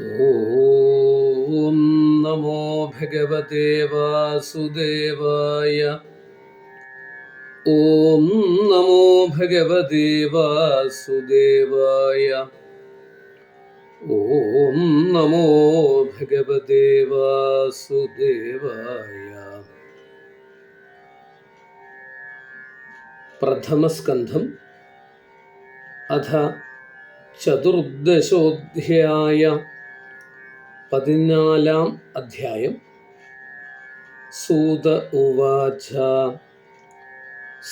ॐ नमो भगवते वासुदेवाय। ॐ नमो भगवते वासुदेवाय। ॐ नमो भगवते वासुदेवाय। प्रथमस्कन्धम् अथ चतुर्दशोऽध्याय। പതിനാലാം അധ്യായം. സൂത ഉവാച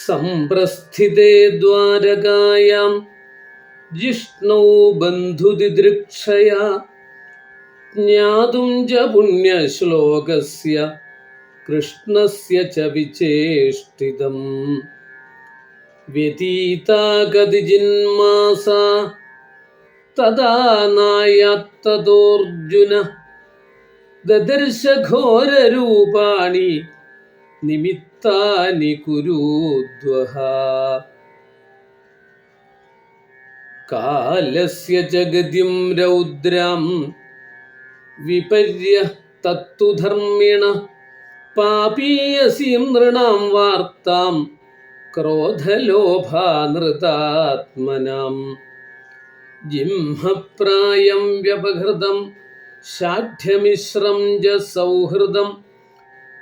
സംപ്രസ്ഥിതേ ദ്വാരകായാം ജിഷ്ണോ ബന്ധുദിദൃക്ഷയാ ജ്ഞാതും പുണ്യശ്ലോകസ്യ കൃഷ്ണസ്യ ച വിചേഷ്ടിതം. വ്യതീതാ ഗതിജിന്മാസാ തഥാ നായത്തതോർജുന ദദർശഘോരൂപാണി നിമിത്താനി കുരുദ്വഹ. കാലസ്യ ജഗതിം രൗദ്രം വിപര്യ തത്തു ധർമ്മിണ പാപീയസീം നൃണാം വാർത്താം ക്രോധലോഭാനൃതാത്മനാം. ജിംഹപ്രായം വ്യപഹൃതം ശാഠ്യമിശ്രം ജ സൗഹൃദം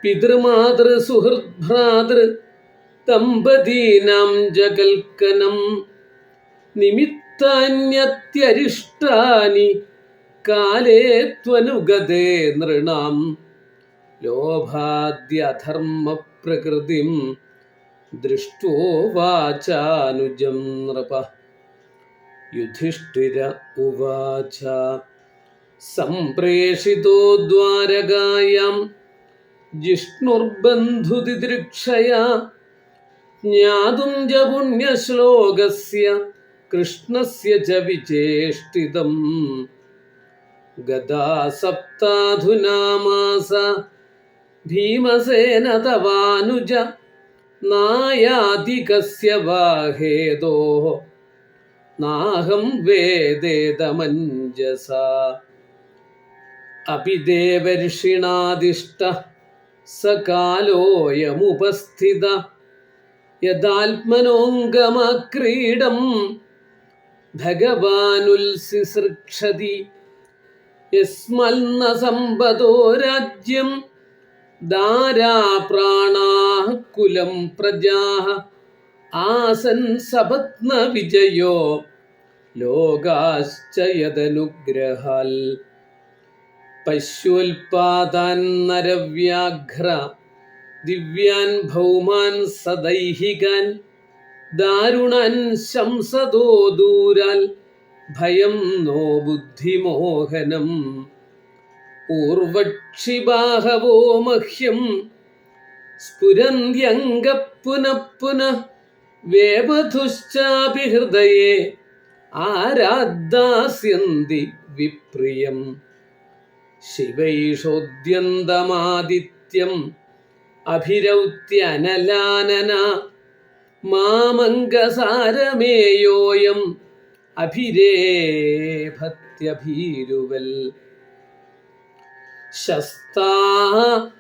പിതൃമാതൃസുഹൃദ്ഭ്രാതൃ ദമ്പതീനാം ജകൽക്കനം നിമിത്താന്യത്യരിഷ്ടാനി കാലേ ത്വനുഗതേ നൃണാം ലോഭാദ്യധർമ്മപ്രകൃതിം ദൃഷ്ടോ വാചാനുജം നൃപ യുധിഷ്ഠിര ഉവാച സംപ്രേഷിതോ ദ്വാരകായാം ജിഷ്ണുർബന്ധുതിദൃക്ഷയാ ജ്ഞാതും ച പുണ്യശ്ലോകസ്യ കൃഷ്ണസ്യ ച വിചേഷ്ടിതം ഗതാ സപ്താധുനാ മാസ ഭീമസേന തവാനുജ നായാതി കസ്യ വാഹേതോ നാഹം വേദേതമഞ്ജസ അഭിദേവർഷിണാദിഷ്ട സകാലോയമുപസ്ഥിത. യഥാത്മനോങ്കമക്രീഡം ഭഗവാനുൽസിസൃക്ഷതി. യസ്മൽന സമ്പദോ രാജ്യം ദാരാ പ്രാണാ കുലം പ്രജാ ആസൻ സപത്ന വിജയോ ലോകാശ്ച യദനുഗ്രഹാൽ പശ്യോൽപാദാൻ നരവ്യാഘ്ര ദിവ്യാൻ ഭൗമാൻ സദൈഹികാൻ ദാരുണാൻ ശംസതോ ദൂരാൽ ഭയം നോ ബുദ്ധിമോഹനം. ഊർവക്ഷിബാഹവോ മഹ്യം സ്ഫുരന്ത്യംഗപ്പുനഃ പുനഃ വേപധുശ്ചാപി ഹൃദയേ ആരാദ്ദാസ്യന്തി വിപ്രിയം. ശിവൈഷോദ്യന്തമാദിത്യം അഭിരൗത്യനലാനന മാമംഗസാരമേയോയം അഭിരേഭത്യഭീരുവൽ. ശസ്താ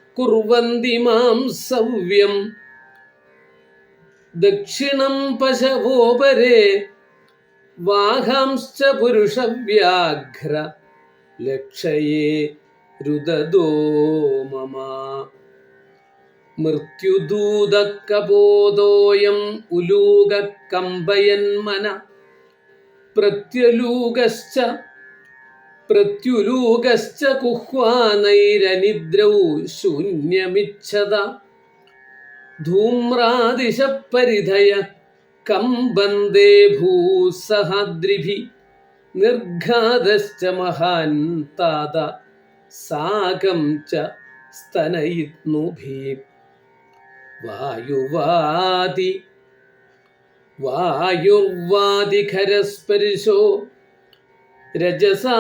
മാം സവ്യം. ദക്ഷിണം പശവോപരേ വാഹാംശ്ച പുരുഷവ്യാഘ്ര ലക്ഷയേ രുദദോ മമ. മൃത്യുദൂതക്കബോധോയം ഉലൂകക്കമ്പയന്മന പ്രത്യലൂകശ്ച പ്രത്യുലൂകശ്ച കുഹ്വാനൈരനിദ്രൗ ശൂന്യമിച്ഛത ധൂമ്രാദിശപരിധയ കമ്പന്തേ ഭൂസഹദ്രിഭി നിർഘാതശ്ച മഹാൻ സാകം ച സ്തനയിത്നുഭി. വായുവാദി വായുർവാദിഖരസ്പരിശോ രജസാ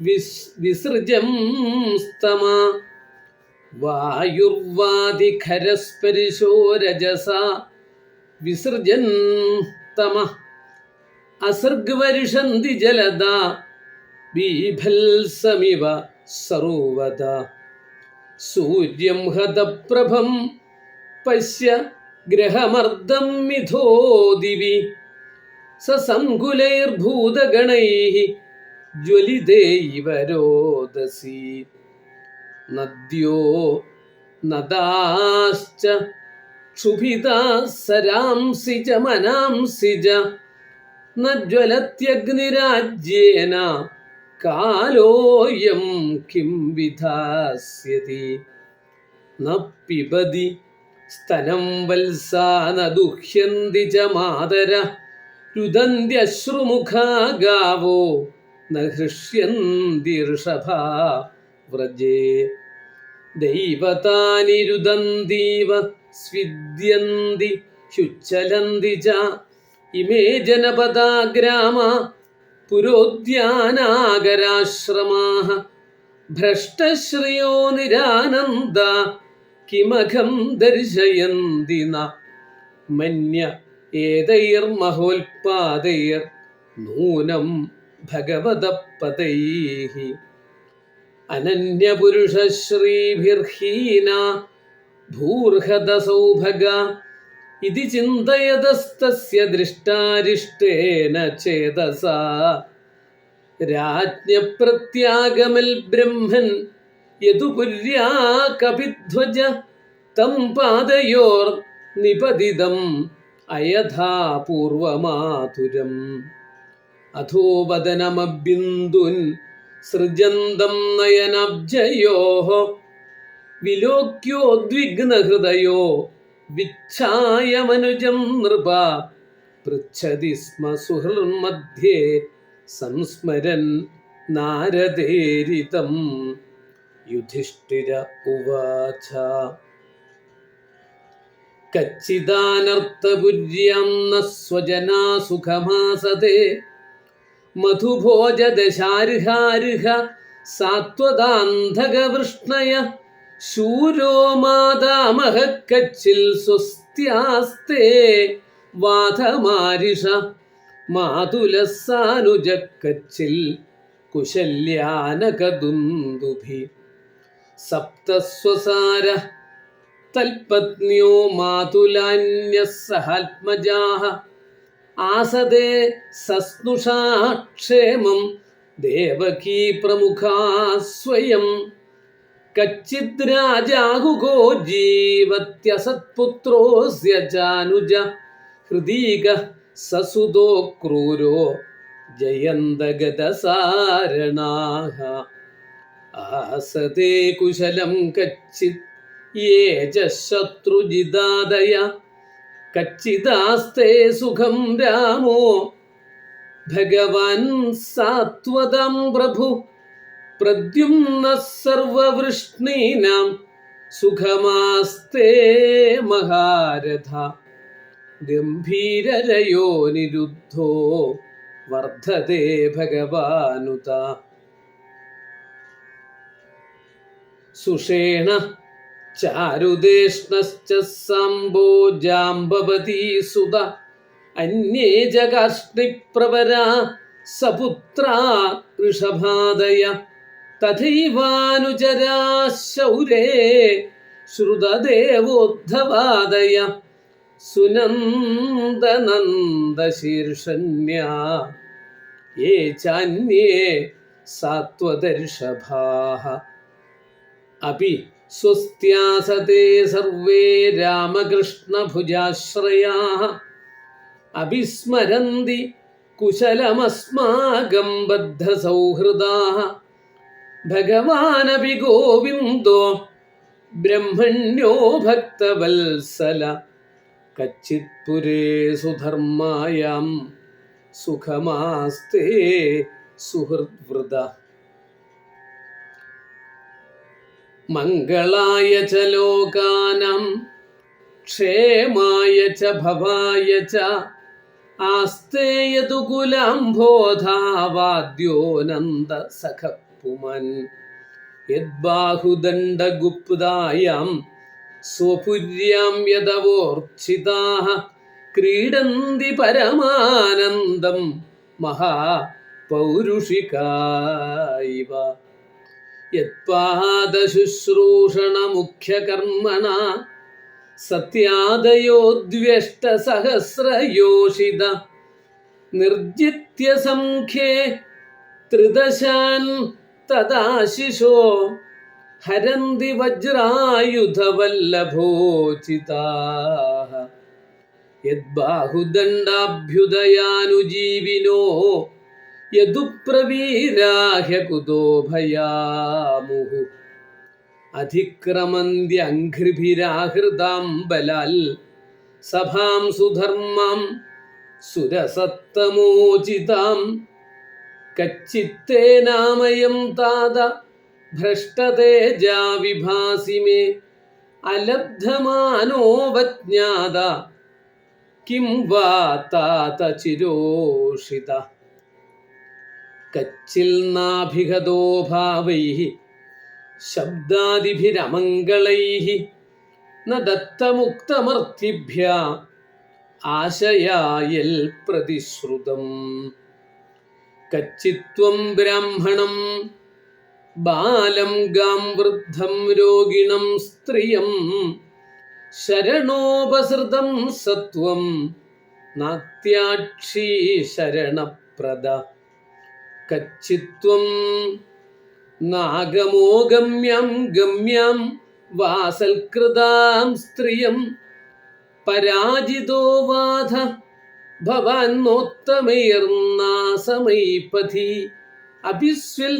വിസ് വിസൃജം സ്തമ. വായുർവാദിഖരസ്പരിശോ രജസാ വിസൃജൻ തമ അസർഗ്വരിഷന്തി ജലദ. ബീഭൽസമിവ സർവത സൂര്യം ഹതപ്രഭം പശ്യ ഗ്രഹമർദ്ദം മിഥോ ദിവി. സസങ്കുലൈർഭൂതഗണൈः ജ്വലിതേ ഇവ രോദസി. നദ്യോ നദാശ്ച क्षुभिता सरांसि च मनांसि च न ज्वलत्यग्निराज्येन कालोऽयं किं विधास्यति न पिबति स्तनं वल्सा न दुह्यन्ति च मातर रुदन्त्यश्रुमुखा गावो न हृष्यन्ति ऋषभा व्रजे ദൈവതാനി രുദന്തീവ സ്വിദ്യന്തി ഹ്യുച്ചലന്തി ച ഇമേ ജനപദാ ഗ്രാമ പുരോദ്യാനാഗരാശ്രമാः ഭ്രഷ്ടശ്രിയോ നിരാനന്ദ കിമഖം ദർശയന്തി ന. മന്യ ഏതൈർമഹോൽപാദൈർ നൂനം ഭഗവതപതൈः അനന്യപുരുഷശ്രീഭിർഹീന ഭൂർഹത സൗഭഗ ഇതി ചിന്തയതസ്തസ്യ ദൃഷ്ടാരിഷ്ടേന ചേതസ. രാജ്ഞപ്രത്യാഗമൽ ബ്രഹ്മൻ യതുപുര്യാ കപിധ്വജ തം പാദയോർ നിപതിതം അയഥാ പൂർവമാതുരം അധോവദനമബിന്ദുൻ സൃജന്തം നയനബ്ജയോ വിലോക്യോദ്വിഗ്നഹൃദയോ വിച്ഛായമനുജം നൃപ പൃച്ഛതി സ്മ സുഹൃന്മധ്യേ സംസ്മരൻ നാരദേരിതം യുധിഷ്ഠിര ഉവാച. കച്ചിദാനർത്ഥപുര്യാം ന സ്വജനാ സുഖമാസതേ മധുഭോജദശാർഹാർഹ സാത്വതാന്ധകവൃഷ്ണയ ശൂരോ മാതാമഹ കച്ചിൽ സ്വസ്ത്യാസ്തേ വാധമാരിഷ മാതുലസാനുജ കച്ചിൽ കുശല്യാനകദുന്ദുഭി സപ്തസ്വസാര തൽപത്ന്യോ മാതുലാന്യഃ സഹാത്മജാഃ ആസദേ സസ്നുഷാക്ഷേമം ദേവകീ പ്രമുഖാ സ്വയം. കച്ചിത് രാജാഹുഗോ ജീവത്യസത്പുത്രോസ്യ ജാനുജ ഹൃദീക സസുതോ ക്രൂരോ ജയന്തഗതസാരണാഹ ആസതേ കുശലം കച്ചിത് യേ ച ശത്രുജിതാദയ കച്ചിദാസ്തേ സുഖം രാമോ? ഭഗവാൻ സാത്വതം പ്രഭു. പ്രദ്യുമ്ന സർവവൃഷ്ണീനാം. സുഖമാസ്തേ മഹാരഥ. ഗംഭീരരയോ നിരുദ്ധോ? വർദ്ധതേ ഭഗവാനുത. സുഷേണ ചാരുദേഷ്ണശ്ച സാംബോ ജാംബവതീ സുത അന്യേ ജകാഷ്ണിപ്രവരാ സപുത്ര ഋഷഭാദയ തഥൈവാനുചരാ ശൗരേ ശ്രുതദേവോദ്ധവാദയ. സുനന്ദനന്ദശീർഷണ്യാ. യേ ചാന്യേ സാത്വദർഷഭാ अपि स्वस्त्यासते सर्वे रामकृष्णभुजाश्रयाः। अभिस्मरन्ति कुशलमस्माकं बद्धसौहृदाः। भगवानपि गोविन्दो ब्रह्मण्यो भक्तवत्सल। कच्चित्पुरे सुधर्मायां सुखमास्ते सुहृद्वृद। മംഗളായ ച ലോകാനം ക്ഷേമായ ച ഭവായ ച ആസ്തേയതുകുലാംബോധാവാദ്യോനന്ദ സഖ സഖപ്പുമൻ. യദ്ബാഹുദണ്ഡഗുപ്തായാം സ്വപുര്യാം യദവോർച്ഛിതാः ക്രീഡന്തി പരമാനന്ദം മഹാ പൗരുഷികായിവ യത്പാദശുശ്രൂഷണമുഖ്യകർമ്മണ സത്യാദയോദ്വ്യഷ്ടസഹസ്രയോഷിത നിർജിത്യ സംഖ്യേ ത്രിദശാൻ തദാശിഷോ ഹരന്തി വജ്രായുധവല്ലഭോചിതാഃ യദ്ബാഹുദണ്ഡാഭ്യുദയാനുജീവിനോ യദുപ്രവീരാഹ്യ കുതോ ഭയാമുഹു അധിക്രമന്ത്യഘ്രിഭിരാഹൃതാം ബലാൽ സഭാം സുധർമാം സുരസത്തമോചിതാം കച്ചിത്തേനാമയം താത ഭ്രഷ്ടതേജാ വിഭാസി മേ അലബ്ധമാനോപജ്ഞാത കിം വാ താത ചിരോഷിത കച്ചിൽ നാഭിഗതോ ശബ്ദാദിഭിരമംഗളൈ ന ആശയായൽ പ്രതിശ്രുതം. കച്ചിത്വം ബ്രാഹ്മണം ബാലം ഗാം വൃദ്ധം രോഗിണം സ്ത്രിയം ശരണോപസൃതം സത്വം നാത്യാക്ഷീ ശരണപ്രദ. കച്ചിത്വം നാഗമോ ഗമ്യം ഗമ്യം വാസൽകൃതാം സ്ത്രിയം പരാജിതോ വാധ ഭവാൻ ഭവാന്നോത്തമൈർനാസമൈപഥി അഭിസ്വിൽ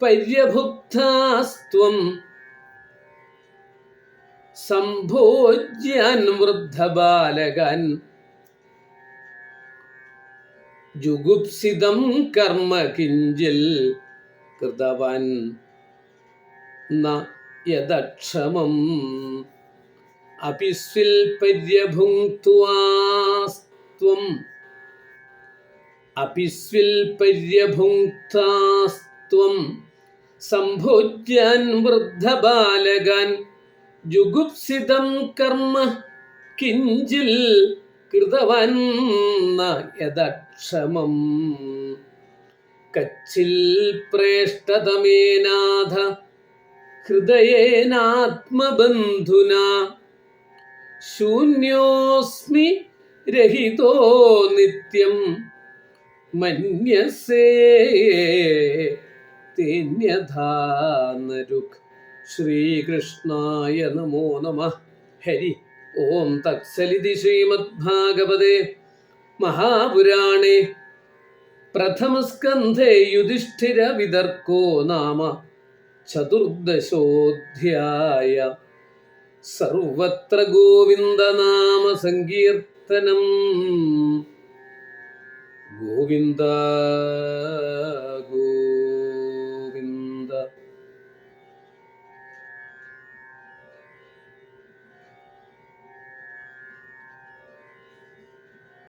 പര്യഭുക്താസ്ത്വം സംഭോജ്യാൻ വൃദ്ധബാലകൻ ജുഗുപ്സിതം കർമ്മ കിഞ്ചിൽ. കൃതവൻ യദക്ഷമം. അപിസ്വിൽ പര്യഭുങ്ക്വാസ്ത്വം അപിസ്വിൽ പര്യഭുങ്ക്താസ്ത്വം സംഭോജ്യാൻ വൃദ്ധബാലകാൻ. ജുഗുപ്സിതം കർമ്മ കിഞ്ചിൽ. കൃതവൻ ന യദക്ഷമം. കച്ചിൽ പ്രേഷ്ടതമേനാഥ ഹൃദയേനാത്മബന്ധുന ശൂന്യോസ്മി രഹിതോ നിത്യം മന്യസേ തേന്യധാനരുക്. ശ്രീകൃഷ്ണായ നമോ നമ. ഹരി. ഓം തത്സലിതി ശ്രീമദ്ഭാഗവതേ മഹാപുരാണേ. പ്രഥമസ്കന്ധേ യുധിഷ്ഠിര വിതർക്കോ നാമ ചതുർദശോധ്യായ. സർവത്ര ഗോവിന്ദനാമ സങ്കീർത്തനം. ഗോവിന്ദ